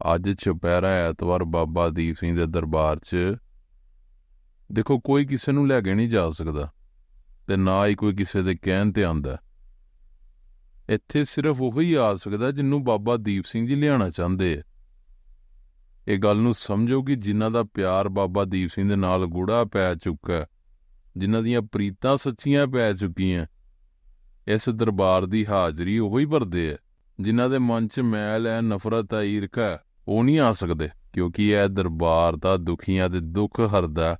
ਅੱਜ ਚੁਪਹਿਰਾ ਐਤਵਾਰ ਬਾਬਾ ਦੀਪ ਸਿੰਘ ਦੇ ਦਰਬਾਰ 'ਚ। ਦੇਖੋ ਕੋਈ ਕਿਸੇ ਨੂੰ ਲੈ ਕੇ ਨਹੀਂ ਜਾ ਸਕਦਾ ਤੇ ਨਾ ਹੀ ਕੋਈ ਕਿਸੇ ਦੇ ਕਹਿਣ ਤੇ ਆਂਦਾ ਇੱਥੇ ਸਿਰਫ ਉਹ ਹੀ ਆ ਸਕਦਾ ਜਿਹਨੂੰ ਬਾਬਾ ਦੀਪ ਸਿੰਘ ਜੀ ਲਿਆਉਣਾ ਚਾਹੁੰਦੇ ਆ। ਇਹ ਗੱਲ ਨੂੰ ਸਮਝੋ ਕਿ ਜਿਨ੍ਹਾਂ ਦਾ ਪਿਆਰ ਬਾਬਾ ਦੀਪ ਸਿੰਘ ਦੇ ਨਾਲ ਗੂੜਾ ਪੈ ਚੁੱਕਾ ਹੈ, ਜਿਨ੍ਹਾਂ ਦੀਆਂ ਪ੍ਰੀਤਾਂ ਸੱਚੀਆਂ ਪੈ ਚੁੱਕੀਆਂ ਇਸ ਦਰਬਾਰ ਦੀ ਹਾਜ਼ਰੀ ਉਹ ਹੀ ਭਰਦੇ ਆ ਜਿਨ੍ਹਾਂ ਦੇ ਮਨ 'ਚ ਮੈਲ ਹੈ ਨਫ਼ਰਤ ਹੈ ਈਰਖਾ ਹੈ, ਉਹ ਨਹੀਂ ਆ ਸਕਦੇ, ਕਿਉਂਕਿ ਇਹ ਦਰਬਾਰ ਦਾ ਦੁਖੀਆਂ ਦੇ ਦੁੱਖ ਹਰਦਾ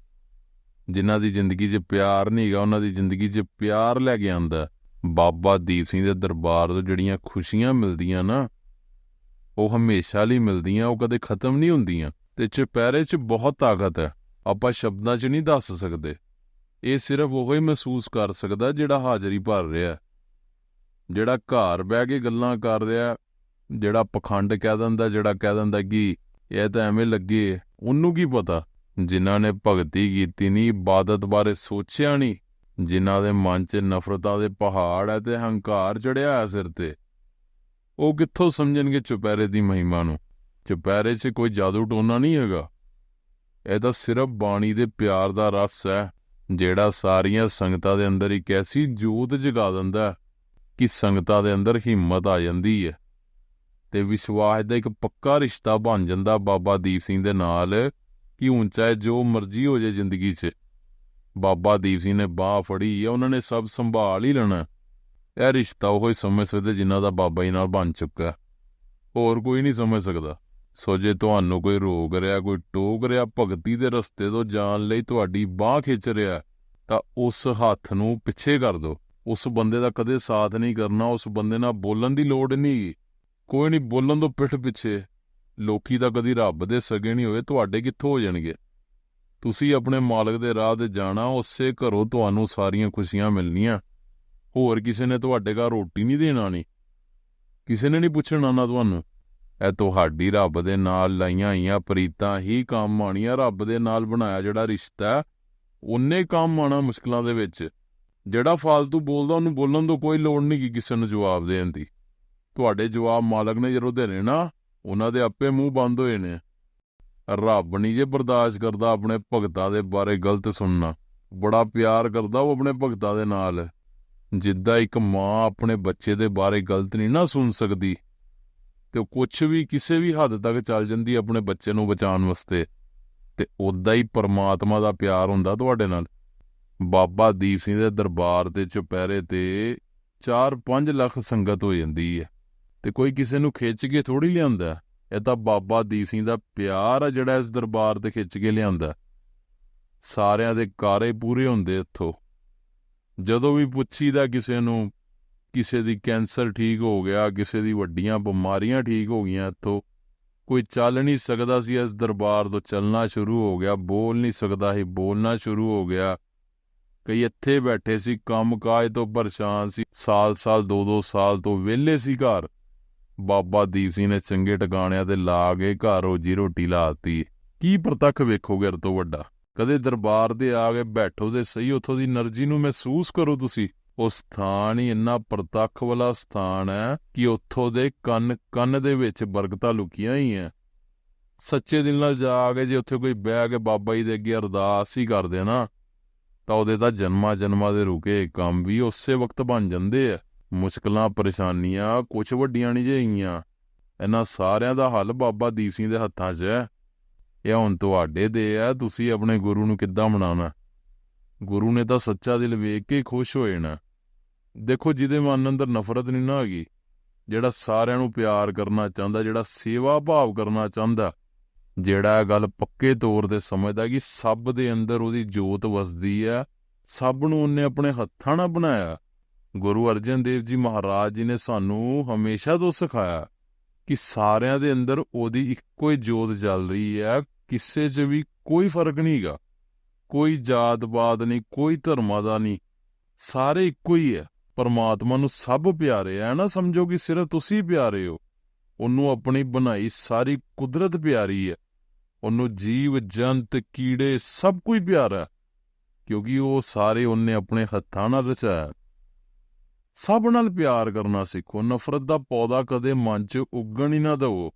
ਜਿਨ੍ਹਾਂ ਦੀ ਜ਼ਿੰਦਗੀ 'ਚ ਪਿਆਰ ਨਹੀਂਗਾ ਉਹਨਾਂ ਦੀ ਜ਼ਿੰਦਗੀ 'ਚ ਪਿਆਰ ਲੈ ਕੇ ਆਂਦਾ ਬਾਬਾ ਦੀਪ ਸਿੰਘ ਦੇ ਦਰਬਾਰ ਤੋਂ ਜਿਹੜੀਆਂ ਖੁਸ਼ੀਆਂ ਮਿਲਦੀਆਂ ਨਾ, ਉਹ ਹਮੇਸ਼ਾ ਲਈ ਮਿਲਦੀਆਂ, ਉਹ ਕਦੇ ਖਤਮ ਨਹੀਂ ਹੁੰਦੀਆਂ। ਤੇ ਚੁਪਹਿਰੇ 'ਚ ਬਹੁਤ ਤਾਕਤ ਹੈ। ਆਪਾਂ ਸ਼ਬਦਾਂ 'ਚ ਨਹੀਂ ਦੱਸ ਸਕਦੇ। ਇਹ ਸਿਰਫ ਉਹ ਹੀ ਮਹਿਸੂਸ ਕਰ ਸਕਦਾ ਜਿਹੜਾ ਹਾਜ਼ਰੀ ਭਰ ਰਿਹਾ ਜਿਹੜਾ ਘਰ ਬਹਿ ਕੇ ਗੱਲਾਂ ਕਰ ਰਿਹਾ ਜਿਹੜਾ ਪਖੰਡ ਕਹਿ ਦਿੰਦਾ, ਜਿਹੜਾ ਕਹਿ ਦਿੰਦਾ ਕਿ ਇਹ ਤਾਂ ਐਵੇਂ ਲੱਗੇ, ਉਹਨੂੰ ਕੀ ਪਤਾ? ਜਿਨ੍ਹਾਂ ਨੇ ਭਗਤੀ ਕੀਤੀ ਨਹੀਂ ਇਬਾਦਤ ਬਾਰੇ ਸੋਚਿਆ ਨਹੀਂ ਜਿਨ੍ਹਾਂ ਦੇ ਮਨ 'ਚ ਨਫ਼ਰਤਾਂ ਦੇ ਪਹਾੜ ਹੈ ਤੇ ਹੰਕਾਰ ਚੜਿਆ ਹੈ ਸਿਰ ਤੇ। ਉਹ ਕਿੱਥੋਂ ਸਮਝਣਗੇ ਚੁਪੈਰੇ ਦੀ ਮਹਿਮਾ ਨੂੰ? ਚੁਪੈਰੇ 'ਚ ਕੋਈ ਜਾਦੂ ਟੋਨਾ ਨਹੀਂ ਹੈਗਾ। ਇਹ ਤਾਂ ਸਿਰਫ ਬਾਣੀ ਦੇ ਪਿਆਰ ਦਾ ਰਸ ਹੈ, ਜਿਹੜਾ ਸਾਰੀਆਂ ਸੰਗਤਾਂ ਦੇ ਅੰਦਰ ਇੱਕ ਐਸੀ ਜੋਤ ਜਗਾ ਦਿੰਦਾ ਕਿ ਸੰਗਤਾਂ ਦੇ ਅੰਦਰ ਹਿੰਮਤ ਆ ਜਾਂਦੀ ਹੈ। ਤੇ ਵਿਸ਼ਵਾਸ ਦਾ ਇੱਕ ਪੱਕਾ ਰਿਸ਼ਤਾ ਬਣ ਜਾਂਦਾ ਬਾਬਾ ਦੀਪ ਸਿੰਘ ਦੇ ਨਾਲ, ਕਿ ਹੁਣ ਚਾਹੇ ਜੋ ਮਰਜ਼ੀ ਹੋ ਜਾਏ ਜ਼ਿੰਦਗੀ 'ਚ। ਬਾਬਾ ਦੀਪ ਸਿੰਘ ਨੇ ਬਾਹ ਫੜੀ ਹੈ ਉਹਨਾਂ ਨੇ ਸਭ ਸੰਭਾਲ ਹੀ ਲੈਣਾ। ਇਹ ਰਿਸ਼ਤਾ ਉਹ ਹੀ ਸਮਝ ਸਕਦੇ ਜਿਨ੍ਹਾਂ ਦਾ ਬਾਬਾ ਜੀ ਨਾਲ ਬਣ ਚੁੱਕਾ ਹੋਰ ਕੋਈ ਨਹੀਂ ਸਮਝ ਸਕਦਾ। ਸੋ ਜੇ ਤੁਹਾਨੂੰ ਕੋਈ ਰੋਕ ਰਿਹਾ, ਕੋਈ ਟੋਕ ਰਿਹਾ, ਭਗਤੀ ਦੇ ਰਸਤੇ ਤੋਂ ਜਾਣ ਲਈ ਤੁਹਾਡੀ ਬਾਹ ਖਿੱਚ ਰਿਹਾ ਤਾਂ ਉਸ ਹੱਥ ਨੂੰ ਪਿੱਛੇ ਕਰ ਦਿਓ। ਉਸ ਬੰਦੇ ਦਾ ਕਦੇ ਸਾਥ ਨਹੀਂ ਕਰਨਾ, ਉਸ ਬੰਦੇ ਨਾਲ ਬੋਲਣ ਦੀ ਲੋੜ ਨਹੀਂ। ਕੋਈ ਨਹੀਂ ਬੋਲਣ ਤੋਂ ਪਿੱਠ ਪਿੱਛੇ। ਲੋਕੀ ਤਾਂ ਕਦੀ ਰੱਬ ਦੇ ਸਗੇ ਨਹੀਂ ਹੋਏ, ਤੁਹਾਡੇ ਕਿੱਥੋਂ ਹੋ ਜਾਣਗੇ? ਤੁਸੀਂ ਆਪਣੇ ਮਾਲਕ ਦੇ ਰਾਹ ਤੇ ਜਾਣਾ, ਉਸੇ ਘਰੋਂ ਤੁਹਾਨੂੰ ਸਾਰੀਆਂ ਖੁਸ਼ੀਆਂ ਮਿਲਣੀਆਂ। ਹੋਰ ਕਿਸੇ ਨੇ ਤੁਹਾਡੇ ਘਰ ਰੋਟੀ ਨਹੀਂ ਦੇਣਾ ਨਹੀਂ ਕਿਸੇ ਨੇ ਨਹੀਂ ਪੁੱਛਣਾ ਨਾ ਤੁਹਾਨੂੰ। ਇਹ ਤੁਹਾਡੀ ਰੱਬ ਦੇ ਨਾਲ ਲਾਈਆਂ ਹੋਈਆਂ ਪ੍ਰੀਤਾਂ ਹੀ ਕੰਮ ਆਣੀਆਂ ਰੱਬ ਦੇ ਨਾਲ ਬਣਾਇਆ ਜਿਹੜਾ ਰਿਸ਼ਤਾ, ਉਹਨੇ ਕੰਮ ਆਣਾ ਮੁਸ਼ਕਲਾਂ ਦੇ ਵਿੱਚ। ਜਿਹੜਾ ਫਾਲਤੂ ਬੋਲਦਾ, ਉਹਨੂੰ ਬੋਲਣ ਤੋਂ ਕੋਈ ਲੋੜ ਨਹੀਂ ਕਿ ਕਿਸੇ ਨੂੰ ਜਵਾਬ ਦੇਣ ਦੀ। ਤੁਹਾਡੇ ਜਵਾਬ ਮਾਲਕ ਨੇ ਜਦੋਂ ਦੇਣੇ ਨਾ, ਉਹਨਾਂ ਦੇ ਆਪੇ ਮੂੰਹ ਬੰਦ ਹੋਏ ਨੇ। ਰੱਬ ਨਹੀਂ ਜੇ ਬਰਦਾਸ਼ਤ ਕਰਦਾ ਆਪਣੇ ਭਗਤਾਂ ਦੇ ਬਾਰੇ ਗਲਤ ਸੁਣਨਾ। ਬੜਾ ਪਿਆਰ ਕਰਦਾ ਉਹ ਆਪਣੇ ਭਗਤਾਂ ਦੇ ਨਾਲ। ਜਿੱਦਾਂ ਇੱਕ ਮਾਂ ਆਪਣੇ ਬੱਚੇ ਦੇ ਬਾਰੇ ਗਲਤ ਨਹੀਂ ਨਾ ਸੁਣ ਸਕਦੀ, ਤੇ ਕੁਝ ਵੀ ਕਿਸੇ ਵੀ ਹੱਦ ਤੱਕ ਚੱਲ ਜਾਂਦੀ ਆਪਣੇ ਬੱਚੇ ਨੂੰ ਬਚਾਉਣ ਵਾਸਤੇ। ਤੇ ਉਦਾਂ ਹੀ ਪਰਮਾਤਮਾ ਦਾ ਪਿਆਰ ਹੁੰਦਾ ਤੁਹਾਡੇ ਨਾਲ। ਬਾਬਾ ਦੀਪ ਸਿੰਘ ਦੇ ਦਰਬਾਰ ਤੇ ਚੁਪਹਿਰੇ ਤੇ 4-5 ਲੱਖ ਸੰਗਤ ਹੋ ਜਾਂਦੀ ਹੈ। ਤੇ ਕੋਈ ਕਿਸੇ ਨੂੰ ਖਿੱਚ ਕੇ ਥੋੜੀ ਲਿਆਂਦਾ ਇਹ ਤਾਂ ਬਾਬਾ ਦੀਪ ਸਿੰਘ ਦਾ ਪਿਆਰ ਆ ਜਿਹੜਾ ਇਸ ਦਰਬਾਰ ਤੇ ਖਿੱਚ ਕੇ ਲਿਆਂਦਾ ਸਾਰਿਆਂ ਦੇ ਕਾਰੇ ਪੂਰੇ ਹੁੰਦੇ ਇੱਥੋਂ। ਜਦੋਂ ਵੀ ਪੁੱਛੀਦਾ ਕਿਸੇ ਨੂੰ, ਕਿਸੇ ਦੀ ਕੈਂਸਰ ਠੀਕ ਹੋ ਗਿਆ, ਕਿਸੇ ਦੀ ਵੱਡੀਆਂ ਬਿਮਾਰੀਆਂ ਠੀਕ ਹੋ ਗਈਆਂ ਇੱਥੋਂ, ਕੋਈ ਚੱਲ ਨਹੀਂ ਸਕਦਾ ਸੀ ਇਸ ਦਰਬਾਰ ਤੋਂ ਚੱਲਣਾ ਸ਼ੁਰੂ ਹੋ ਗਿਆ, ਬੋਲ ਨਹੀਂ ਸਕਦਾ ਸੀ, ਬੋਲਣਾ ਸ਼ੁਰੂ ਹੋ ਗਿਆ। ਕਈ ਇੱਥੇ ਬੈਠੇ ਸੀ, ਕੰਮ-ਕਾਜ ਤੋਂ ਪਰੇਸ਼ਾਨ ਸੀ, ਸਾਲ-ਸਾਲ, ਦੋ-ਦੋ ਸਾਲ ਤੋਂ ਵਿਹਲੇ ਸੀ ਘਰ। ਬਾਬਾ ਦੀਪ ਸਿੰਘ ਨੇ ਚੰਗੇ ਟਿਕਾਣਿਆਂ ਤੇ ਲਾ ਕੇ ਘਰ ਰੋਜੀ ਰੋਟੀ ਲਾਤੀ ਕੀ ਪ੍ਰਤੱਖ ਵੇਖੋਗੇ ਤੋਂ ਵੱਡਾ। ਕਦੇ ਦਰਬਾਰ ਦੇ ਆ ਕੇ ਬੈਠੋ ਤੇ ਸਹੀ ਉੱਥੋਂ ਦੀ એનર્ਜੀ ਨੂੰ ਮਹਿਸੂਸ ਕਰੋ ਤੁਸੀਂ। ਉਹ ਸਥਾਨ ਹੀ ਇੰਨਾ ਪ੍ਰਤੱਖ ਵਾਲਾ ਸਥਾਨ ਹੈ ਕਿ ਉੱਥੋਂ ਦੇ ਕੰਨ ਕੰਨ ਦੇ ਵਿੱਚ ਬਰਕਤਾਂ ਲੁਕੀਆਂ ਹੀ ਆ ਸੱਚੇ ਦਿਲ ਨਾਲ ਜਾ ਕੇ ਜੇ ਉੱਥੇ ਕੋਈ ਬਹਿ ਕੇ ਬਾਬਾ ਜੀ ਦੇ ਅੱਗੇ ਅਰਦਾਸ ਹੀ ਕਰਦੇ ਨਾ, ਤਾਂ ਉਹਦੇ ਤਾਂ ਜਨਮਾਂ ਜਨਮਾਂ ਦੇ ਰੁਕੇ ਕੰਮ ਵੀ ਉਸੇ ਵਕਤ ਬਣ ਜਾਂਦੇ ਆ। ਮੁਸ਼ਕਲਾਂ, ਪਰੇਸ਼ਾਨੀਆਂ ਕੁਛ ਵੱਡੀਆਂ ਨਹੀਂ ਜਿਹੀਆਂ। ਇਹਨਾਂ ਸਾਰਿਆਂ ਦਾ ਹੱਲ ਬਾਬਾ ਦੀਪ ਸਿੰਘ ਦੇ ਹੱਥਾਂ 'ਚ ਹੈ। ਇਹ ਹੁਣ ਤੁਹਾਡੇ ਦੇ ਆ ਤੁਸੀਂ ਆਪਣੇ ਗੁਰੂ ਨੂੰ ਕਿੱਦਾਂ ਮਨਾਉਣਾ? ਗੁਰੂ ਨੇ ਤਾਂ ਸੱਚਾ ਦਿਲ ਵੇਖ ਕੇ ਖੁਸ਼ ਹੋਏ ਨਾ। ਦੇਖੋ, ਜਿਹਦੇ ਮਨ ਅੰਦਰ ਨਫ਼ਰਤ ਨਹੀਂ ਨਾ ਹੈਗੀ, ਜਿਹੜਾ ਸਾਰਿਆਂ ਨੂੰ ਪਿਆਰ ਕਰਨਾ ਚਾਹੁੰਦਾ, ਜਿਹੜਾ ਸੇਵਾ ਭਾਵ ਕਰਨਾ ਚਾਹੁੰਦਾ, ਜਿਹੜਾ ਇਹ ਗੱਲ ਪੱਕੇ ਤੌਰ ਤੇ ਸਮਝਦਾ ਕਿ ਸਭ ਦੇ ਅੰਦਰ ਉਹਦੀ ਜੋਤ ਵਸਦੀ ਹੈ, ਸਭ ਨੂੰ ਉਹਨੇ ਆਪਣੇ ਹੱਥਾਂ ਨਾਲ ਬਣਾਇਆ। ਗੁਰੂ ਅਰਜਨ ਦੇਵ ਜੀ ਮਹਾਰਾਜ ਜੀ ਨੇ ਸਾਨੂੰ ਹਮੇਸ਼ਾ ਤੋਂ ਸਿਖਾਇਆ ਕਿ ਸਾਰਿਆਂ ਦੇ ਅੰਦਰ ਉਹਦੀ ਇੱਕੋ ਹੀ ਜੋਤ ਜਲ ਰਹੀ ਹੈ ਕਿਸੇ 'ਚ ਵੀ ਕੋਈ ਫ਼ਰਕ ਨਹੀਂਗਾ ਕੋਈ ਜਾਤ-ਪਾਤ ਨਹੀਂ ਕੋਈ ਧਰਮਾਂ ਦਾ ਨਹੀਂ। ਸਾਰੇ ਇੱਕੋ ਹੀ ਹੈ। ਪਰਮਾਤਮਾ ਨੂੰ ਸਭ ਪਿਆਰੇ ਹੈ ਨਾ ਸਮਝੋ ਕਿ ਸਿਰਫ ਤੁਸੀਂ ਪਿਆਰੇ ਹੋ। ਉਹਨੂੰ ਆਪਣੀ ਬਣਾਈ ਸਾਰੀ ਕੁਦਰਤ ਪਿਆਰੀ ਹੈ। ਉਹਨੂੰ ਜੀਵ ਜੰਤ ਕੀੜੇ ਸਭ ਕੁਝ ਪਿਆਰਾ ਹੈ, ਕਿਉਂਕਿ ਉਹ ਸਾਰੇ ਉਹਨੇ ਆਪਣੇ ਹੱਥਾਂ ਨਾਲ ਰਚਾਇਆ। ਸਭ ਨਾਲ ਪਿਆਰ ਕਰਨਾ ਸਿੱਖੋ। ਨਫ਼ਰਤ ਦਾ ਪੌਦਾ ਕਦੇ ਮਨ 'ਚ ਉੱਗਣ ਹੀ ਨਾ ਦਿਓ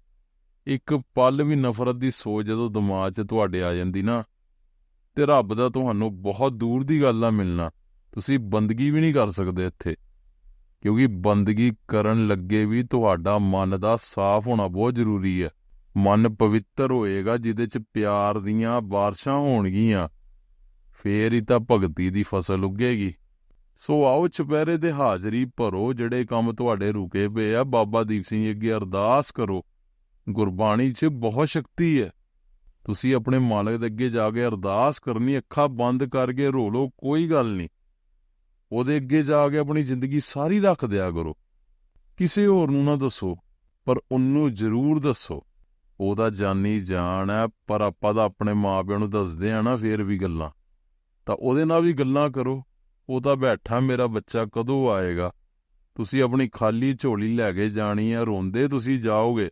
ਇੱਕ ਪਲ ਵੀ ਨਫ਼ਰਤ ਦੀ ਸੋਚ ਜਦੋਂ ਦਿਮਾਗ 'ਚ ਤੁਹਾਡੇ ਆ ਜਾਂਦੀ ਨਾ, ਤੇ ਰੱਬ ਦਾ ਤੁਹਾਨੂੰ ਬਹੁਤ ਦੂਰ ਦੀ ਗੱਲ ਆ ਮਿਲਣਾ। ਤੁਸੀਂ ਬੰਦਗੀ ਵੀ ਨਹੀਂ ਕਰ ਸਕਦੇ ਇੱਥੇ, ਕਿਉਂਕਿ ਬੰਦਗੀ ਕਰਨ ਲੱਗੇ ਵੀ ਤੁਹਾਡਾ ਮਨ ਦਾ ਸਾਫ਼ ਹੋਣਾ ਬਹੁਤ ਜ਼ਰੂਰੀ ਹੈ। ਮਨ ਪਵਿੱਤਰ ਹੋਏਗਾ, ਜਿਹਦੇ 'ਚ ਪਿਆਰ ਦੀਆਂ ਬਾਰਿਸ਼ਾਂ ਹੋਣਗੀਆਂ, ਫੇਰ ਹੀ ਤਾਂ ਭਗਤੀ ਦੀ ਫਸਲ ਉੱਗੇਗੀ। ਸੋ ਆਓ ਚੁਪਹਿਰੇ ਦੇ ਹਾਜ਼ਰੀ ਭਰੋ, ਜਿਹੜੇ ਕੰਮ ਤੁਹਾਡੇ ਰੁਕੇ ਪਏ ਆ। ਬਾਬਾ ਦੀਪ ਸਿੰਘ ਜੀ ਅੱਗੇ ਅਰਦਾਸ ਕਰੋ। ਗੁਰਬਾਣੀ 'ਚ ਬਹੁਤ ਸ਼ਕਤੀ ਹੈ। ਤੁਸੀਂ ਆਪਣੇ ਮਾਲਕ ਦੇ ਅੱਗੇ ਜਾ ਕੇ ਅਰਦਾਸ ਕਰਨੀ, ਅੱਖਾਂ ਬੰਦ ਕਰਕੇ ਰੋ ਲਓ, ਕੋਈ ਗੱਲ ਨਹੀਂ। ਉਹਦੇ ਅੱਗੇ ਜਾ ਕੇ ਆਪਣੀ ਜ਼ਿੰਦਗੀ ਸਾਰੀ ਰੱਖ ਦਿਆ ਕਰੋ। ਕਿਸੇ ਹੋਰ ਨੂੰ ਨਾ ਦੱਸੋ, ਪਰ ਉਹਨੂੰ ਜ਼ਰੂਰ ਦੱਸੋ। ਉਹਦਾ ਜਾਨੀ ਜਾਨ ਹੈ, ਪਰ ਆਪਾਂ ਤਾਂ ਆਪਣੇ ਮਾਪਿਆਂ ਨੂੰ ਦੱਸਦੇ ਆ ਨਾ, ਫੇਰ ਵੀ ਗੱਲਾਂ। ਤਾਂ ਉਹਦੇ ਨਾਲ ਵੀ ਗੱਲਾਂ ਕਰੋ। ਉਹ ਤਾਂ ਬੈਠਾ ਮੇਰਾ ਬੱਚਾ ਕਦੋਂ ਆਏਗਾ? ਤੁਸੀਂ ਆਪਣੀ ਖਾਲੀ ਝੋਲੀ ਲੈ ਕੇ ਜਾਣੀ ਹੈ ਰੋਂਦੇ ਤੁਸੀਂ ਜਾਓਗੇ?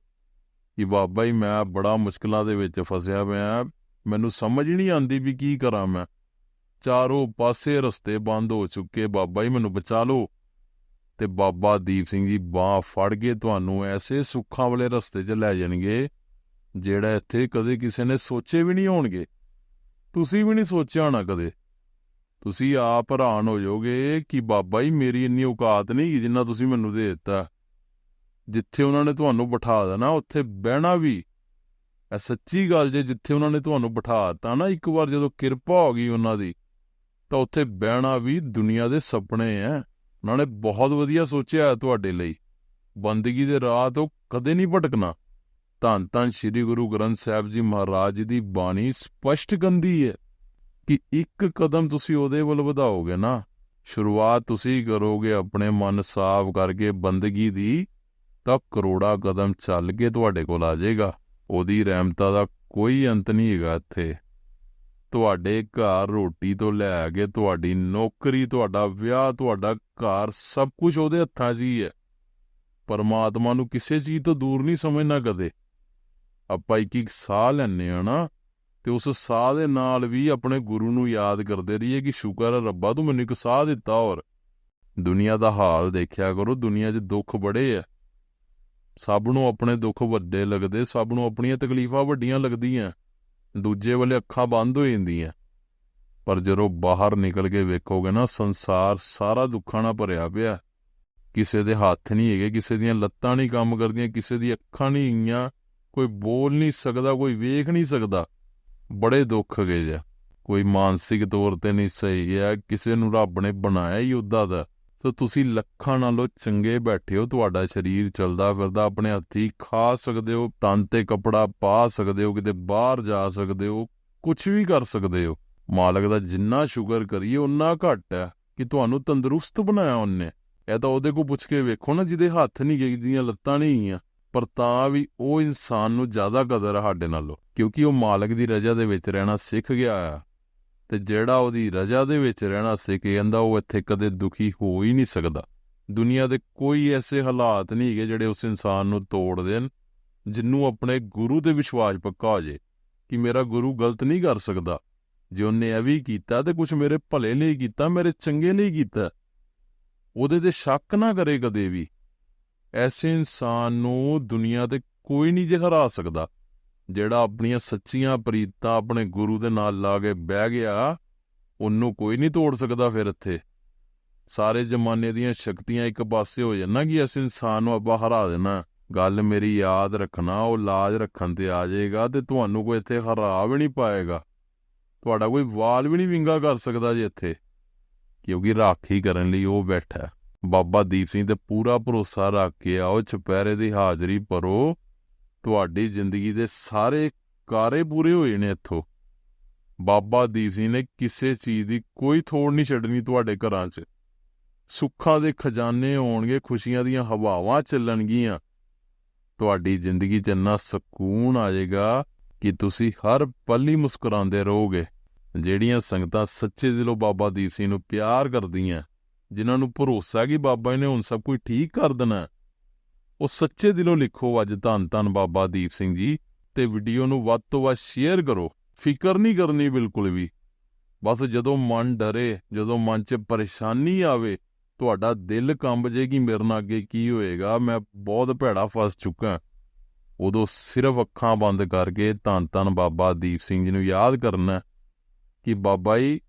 ਕਿ ਬਾਬਾ ਜੀ, ਮੈਂ ਬੜਾ ਮੁਸ਼ਕਲਾਂ ਦੇ ਵਿੱਚ ਫਸਿਆ ਪਿਆ। ਮੈਨੂੰ ਸਮਝ ਹੀ ਨਹੀਂ ਆਉਂਦੀ ਵੀ ਕੀ ਕਰਾਂ ਮੈਂ। ਚਾਰੋਂ ਪਾਸੇ ਰਸਤੇ ਬੰਦ ਹੋ ਚੁੱਕੇ। ਬਾਬਾ ਜੀ, ਮੈਨੂੰ ਬਚਾ ਲਓ। ਤੇ ਬਾਬਾ ਦੀਪ ਸਿੰਘ ਜੀ, ਬਾਹ ਫੜ ਕੇ ਤੁਹਾਨੂੰ ਐਸੇ ਸੁੱਖਾਂ ਵਾਲੇ ਰਸਤੇ 'ਚ ਲੈ ਜਾਣਗੇ, ਜਿਹੜਾ ਇੱਥੇ ਕਦੇ ਕਿਸੇ ਨੇ ਸੋਚੇ ਵੀ ਨਹੀਂ ਹੋਣਗੇ। ਤੁਸੀਂ ਵੀ ਨਹੀਂ ਸੋਚਿਆ ਹੋਣਾ ਕਦੇ। ਤੁਸੀਂ ਆਪ ਹੈਰਾਨ ਹੋ ਜਾਓਗੇ ਕਿ ਬਾਬਾ ਜੀ ਮੇਰੀ ਇੰਨੀ ਔਕਾਤ ਨਹੀਂ ਜਿੰਨਾ ਤੁਸੀਂ ਮੈਨੂੰ ਦੇ ਦਿੱਤਾ। ਜਿੱਥੇ ਉਹਨਾਂ ਨੇ ਤੁਹਾਨੂੰ ਬਿਠਾ ਦੇਣਾ, ਉੱਥੇ ਬਹਿਣਾ ਵੀ। ਇਹ ਸੱਚੀ ਗੱਲ ਜੇ ਜਿੱਥੇ ਉਹਨਾਂ ਨੇ ਤੁਹਾਨੂੰ ਬਿਠਾ ਦਿੱਤਾ ਨਾ, ਇੱਕ ਵਾਰ ਜਦੋਂ ਕਿਰਪਾ ਹੋ ਗਈ ਉਹਨਾਂ ਦੀ, ਤਾਂ ਉੱਥੇ ਬਹਿਣਾ ਵੀ ਦੁਨੀਆ ਦੇ ਸੁਪਨੇ ਐ। ਉਹਨਾਂ ਨੇ ਬਹੁਤ ਵਧੀਆ ਸੋਚਿਆ ਹੈ ਤੁਹਾਡੇ ਲਈ। ਬੰਦਗੀ ਦੇ ਰਾਹ ਤੋਂ ਕਦੇ ਨਹੀਂ ਭਟਕਣਾ। ਧੰਨ ਧੰਨ ਸ੍ਰੀ ਗੁਰੂ ਗ੍ਰੰਥ ਸਾਹਿਬ ਜੀ ਮਹਾਰਾਜ ਦੀ ਬਾਣੀ ਸਪਸ਼ਟ ਗੰਦੀ ਹੈ ਕਿ ਇੱਕ ਕਦਮ ਤੁਸੀਂ ਉਹਦੇ ਵੱਲ ਵਧਾਓਗੇ ਨਾ, ਸ਼ੁਰੂਆਤ ਤੁਸੀਂ ਕਰੋਗੇ ਆਪਣੇ ਮਨ ਸਾਫ਼ ਕਰਕੇ ਬੰਦਗੀ ਦੀ, ਤਾਂ ਕਰੋੜਾ ਕਦਮ ਚੱਲ ਕੇ ਤੁਹਾਡੇ ਕੋਲ ਆ ਜਾਏਗਾ। ਉਹਦੀ ਰਹਿਮਤਾਂ ਦਾ ਕੋਈ ਅੰਤ ਨਹੀਂ ਹੈਗਾ ਇੱਥੇ। ਤੁਹਾਡੇ ਘਰ ਰੋਟੀ ਤੋਂ ਲੈ ਕੇ ਤੁਹਾਡੀ ਨੌਕਰੀ, ਤੁਹਾਡਾ ਵਿਆਹ, ਤੁਹਾਡਾ ਘਰ ਸਭ ਕੁਝ ਉਹਦੇ ਹੱਥਾਂ 'ਚ ਹੀ ਹੈ। ਪਰਮਾਤਮਾ ਨੂੰ ਕਿਸੇ ਚੀਜ਼ ਤੋਂ ਦੂਰ ਨਹੀਂ ਸਮਝਣਾ ਕਦੇ। ਆਪਾਂ ਇੱਕ ਇੱਕ ਸਾਹ ਲੈਣੇ ਆ ਨਾ ਤੇ ਉਸ ਸਾਹ ਦੇ ਨਾਲ ਵੀ ਆਪਣੇ ਗੁਰੂ ਨੂੰ ਯਾਦ ਕਰਦੇ ਰਹੀਏ ਕਿ ਸ਼ੁਕਰ ਹੈ ਰੱਬਾ, ਤੂੰ ਮੈਨੂੰ ਇੱਕ ਸਾਹ ਦਿੱਤਾ ਔਰ। ਦੁਨੀਆ ਦਾ ਹਾਲ ਦੇਖਿਆ ਕਰੋ, ਦੁਨੀਆ 'ਚ ਦੁੱਖ ਬੜੇ ਆ। ਸਭ ਨੂੰ ਆਪਣੇ ਦੁੱਖ ਵੱਡੇ ਲੱਗਦੇ, ਸਭ ਨੂੰ ਆਪਣੀਆਂ ਤਕਲੀਫਾਂ ਵੱਡੀਆਂ ਲੱਗਦੀਆਂ। ਦੂਜੇ ਵਾਲੇ ਅੱਖਾਂ ਬੰਦ ਹੋ ਜਾਂਦੀਆਂ। ਪਰ ਜਦੋਂ ਬਾਹਰ ਨਿਕਲ ਕੇ ਵੇਖੋਗੇ ਨਾ, ਸੰਸਾਰ ਸਾਰਾ ਦੁੱਖਾਂ ਨਾਲ ਭਰਿਆ ਪਿਆ। ਕਿਸੇ ਦੇ ਹੱਥ ਨਹੀਂ ਹੈਗੇ, ਕਿਸੇ ਦੀਆਂ ਲੱਤਾਂ ਨਹੀਂ ਕੰਮ ਕਰਦੀਆਂ, ਕਿਸੇ ਦੀ ਅੱਖਾਂ ਨਹੀਂ ਹੈਗੀਆਂ। ਕੋਈ ਬੋਲ ਨਹੀਂ ਸਕਦਾ, ਕੋਈ ਵੇਖ ਨਹੀਂ ਸਕਦਾ। ਬੜੇ ਦੁੱਖ ਗਏ ਜਾ। ਕੋਈ ਮਾਨਸਿਕ ਤੌਰ ਤੇ ਨਹੀਂ ਸਹੀ ਹੈ, ਕਿਸੇ ਨੂੰ ਰੱਬ ਨੇ ਬਣਾਇਆ ਹੀ ਉਦਾਂ ਦਾ। ਸੋ ਤੁਸੀਂ ਲੱਖਾਂ ਨਾਲੋਂ ਚੰਗੇ ਬੈਠੇ ਹੋ, ਤੁਹਾਡਾ ਸਰੀਰ ਚੱਲਦਾ ਫਿਰਦਾ, ਆਪਣੇ ਹੱਥੀ ਖਾ ਸਕਦੇ ਹੋ, ਤਨ ਤੇ ਕਪੜਾ ਪਾ ਸਕਦੇ ਹੋ, ਕਿਤੇ ਬਾਹਰ ਜਾ ਸਕਦੇ ਹੋ ਕੁਝ ਵੀ ਕਰ ਸਕਦੇ ਹੋ। ਮਾਲਕ ਦਾ ਜਿੰਨਾ ਸ਼ੁਕਰ ਕਰੀਏ ਉਨਾ ਘੱਟ ਹੈ ਕਿ ਤੁਹਾਨੂੰ ਤੰਦਰੁਸਤ ਬਣਾਇਆ ਉਹਨੇ। ਇਹ ਤਾਂ ਉਹਦੇ ਕੋ ਪੁੱਛ ਕੇ ਵੇਖੋ ਨਾ, ਜਿਹਦੇ ਹੱਥ ਨਹੀਂ ਗਈਆਂ ਲੱਤਾਂ ਨਹੀਂ ਗਈਆਂ। ਪਰ ਤਾਂ ਵੀ ਉਹ ਇਨਸਾਨ ਨੂੰ ਜ਼ਿਆਦਾ ਕਦਰ ਆ ਸਾਡੇ ਨਾਲੋਂ, ਕਿਉਂਕਿ ਉਹ ਮਾਲਕ ਦੀ ਰਜ਼ਾ ਦੇ ਵਿੱਚ ਰਹਿਣਾ ਸਿੱਖ ਗਿਆ ਆ। ਤੇ ਜਿਹੜਾ ਉਹਦੀ ਰਜ਼ਾ ਦੇ ਵਿੱਚ ਰਹਿਣਾ ਸਿੱਖ ਜਾਂਦਾ, ਉਹ ਇੱਥੇ ਕਦੇ ਦੁਖੀ ਹੋ ਹੀ ਨਹੀਂ ਸਕਦਾ। ਦੁਨੀਆ ਦੇ ਕੋਈ ਐਸੇ ਹਾਲਾਤ ਨਹੀਂ ਹੈਗੇ ਜਿਹੜੇ ਉਸ ਇਨਸਾਨ ਨੂੰ ਤੋੜ ਦੇਣ, ਜਿੰਨੂੰ ਆਪਣੇ ਗੁਰੂ ਤੇ ਵਿਸ਼ਵਾਸ ਪੱਕਾ ਹੋ ਜੇ ਕਿ ਮੇਰਾ ਗੁਰੂ ਗਲਤ ਨਹੀਂ ਕਰ ਸਕਦਾ। ਜੇ ਉਹਨੇ ਇਹ ਵੀ ਕੀਤਾ ਤੇ ਕੁਝ ਮੇਰੇ ਭਲੇ ਲਈ ਕੀਤਾ, ਮੇਰੇ ਚੰਗੇ ਲਈ ਕੀਤਾ। ਉਹਦੇ ਤੇ ਸ਼ੱਕ ਨਾ ਕਰੇ ਕਦੇ ਵੀ। ਐਸੇ ਇਨਸਾਨ ਨੂੰ ਦੁਨੀਆ ਤੇ ਕੋਈ ਨਹੀਂ ਜੇ ਹਰਾ ਸਕਦਾ। ਜਿਹੜਾ ਆਪਣੀਆਂ ਸੱਚੀਆਂ ਪ੍ਰੀਤਾਂ ਆਪਣੇ ਗੁਰੂ ਦੇ ਨਾਲ ਲਾ ਕੇ ਬਹਿ ਗਿਆ, ਉਹਨੂੰ ਕੋਈ ਨਹੀਂ ਤੋੜ ਸਕਦਾ ਫਿਰ ਇੱਥੇ। ਸਾਰੇ ਜ਼ਮਾਨੇ ਦੀਆਂ ਸ਼ਕਤੀਆਂ ਇੱਕ ਪਾਸੇ ਹੋ ਜਾਣਾ ਕਿ ਇਸ ਇਨਸਾਨ ਨੂੰ ਆਪਾਂ ਹਰਾ ਦੇਣਾ। ਗੱਲ ਮੇਰੀ ਯਾਦ ਰੱਖਣਾ, ਉਹ ਲਾਜ ਰੱਖਣ ਤੇ ਆ ਜਾਏਗਾ ਤੇ ਤੁਹਾਨੂੰ ਕੋਈ ਇੱਥੇ ਹਰਾ ਵੀ ਨਹੀਂ ਪਾਏਗਾ। ਤੁਹਾਡਾ ਕੋਈ ਵਾਲ ਵੀ ਨਹੀਂ ਵਿੰਗਾ ਕਰ ਸਕਦਾ ਜੇ ਇੱਥੇ। ਕਿਉਂਕਿ ਰਾਖੀ ਕਰਨ ਲਈ ਉਹ ਬੈਠਾ। ਬਾਬਾ ਦੀਪ ਸਿੰਘ ਤੇ ਪੂਰਾ ਭਰੋਸਾ ਰੱਖ ਕੇ ਆਓ, ਚੁਪਹਿਰੇ ਦੀ ਹਾਜ਼ਰੀ ਭਰੋ। ਤੁਹਾਡੀ ਜ਼ਿੰਦਗੀ ਦੇ ਸਾਰੇ ਕਾਰੇ ਪੂਰੇ ਹੋਏ ਨੇ ਇੱਥੋਂ। ਬਾਬਾ ਦੀਪ ਸਿੰਘ ਨੇ ਕਿਸੇ ਚੀਜ਼ ਦੀ ਕੋਈ ਥੋੜ ਨਹੀਂ ਛੱਡਣੀ ਤੁਹਾਡੇ ਘਰਾਂ 'ਚ। ਸੁੱਖਾਂ ਦੇ ਖਜ਼ਾਨੇ ਹੋਣਗੇ ਖੁਸ਼ੀਆਂ ਦੀਆਂ ਹਵਾਵਾਂ ਚੱਲਣਗੀਆਂ। ਤੁਹਾਡੀ ਜ਼ਿੰਦਗੀ 'ਚ ਇੰਨਾ ਸਕੂਨ ਆ ਜਾਏਗਾ ਕਿ ਤੁਸੀਂ ਹਰ ਪਲ ਹੀ ਮੁਸਕਰਾਉਂਦੇ ਰਹੋਗੇ, ਜਿਹੜੀਆਂ ਸੰਗਤਾਂ ਸੱਚੇ ਦਿਲੋਂ ਬਾਬਾ ਦੀਪ ਸਿੰਘ ਨੂੰ ਪਿਆਰ ਕਰਦੀਆਂ। ਜਿਨ੍ਹਾਂ ਨੂੰ ਭਰੋਸਾ ਕਿ ਬਾਬਾ ਜੀ ਨੇ ਹੁਣ ਸਭ ਕੁਝ ਠੀਕ ਕਰ ਦੇਣਾ ਉਹ ਸੱਚੇ ਦਿਲੋਂ ਲਿਖੋ ਅੱਜ ਧੰਨ ਧੰਨ ਬਾਬਾ ਦੀਪ ਸਿੰਘ ਜੀ ਤੇ ਵੀਡੀਓ ਨੂੰ ਵੱਧ ਤੋਂ ਵੱਧ ਸ਼ੇਅਰ ਕਰੋ। ਫਿਕਰ ਨਹੀਂ ਕਰਨੀ ਬਿਲਕੁਲ ਵੀ। ਬਸ ਜਦੋਂ ਮਨ ਡਰੇ, ਜਦੋਂ ਮਨ 'ਚ ਪਰੇਸ਼ਾਨੀ ਆਵੇ, ਤੁਹਾਡਾ ਦਿਲ ਕੰਬ ਜੇ ਕਿ ਮੇਰੇ ਨਾਲ ਅੱਗੇ ਕੀ ਹੋਏਗਾ, ਮੈਂ ਬਹੁਤ ਭੈੜਾ ਫਸ ਚੁੱਕਾ। ਉਦੋਂ ਸਿਰਫ ਅੱਖਾਂ ਬੰਦ ਕਰਕੇ ਧੰਨ ਧੰਨ ਬਾਬਾ ਦੀਪ ਸਿੰਘ ਜੀ ਨੂੰ ਯਾਦ ਕਰਨਾ ਕਿ ਬਾਬਾ ਜੀ,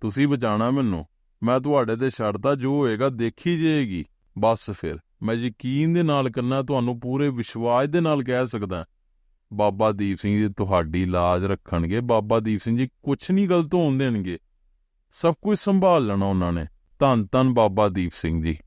ਤੁਸੀਂ ਬਚਾਣਾ ਮੈਨੂੰ। ਮੈਂ ਤੁਹਾਡੇ ਤੇ ਛੱਡਦਾ ਜੋ ਹੋਏਗਾ ਦੇਖੀ ਜਾਏਗੀ। ਬਸ ਫਿਰ, ਮੈਂ ਯਕੀਨ ਦੇ ਨਾਲ ਕਰਨਾ ਤੁਹਾਨੂੰ ਪੂਰੇ ਵਿਸ਼ਵਾਸ ਦੇ ਨਾਲ ਕਹਿ ਸਕਦਾ। ਬਾਬਾ ਦੀਪ ਸਿੰਘ ਜੀ ਤੁਹਾਡੀ ਲਾਜ ਰੱਖਣਗੇ, ਬਾਬਾ ਦੀਪ ਸਿੰਘ ਜੀ ਕੁਝ ਨਹੀਂ ਗਲਤ ਹੋਣ ਦੇਣਗੇ। ਸਭ ਕੁਝ ਸੰਭਾਲ ਲੈਣਾ ਉਹਨਾਂ ਨੇ। ਧੰਨ ਧੰਨ ਬਾਬਾ ਦੀਪ ਸਿੰਘ ਜੀ।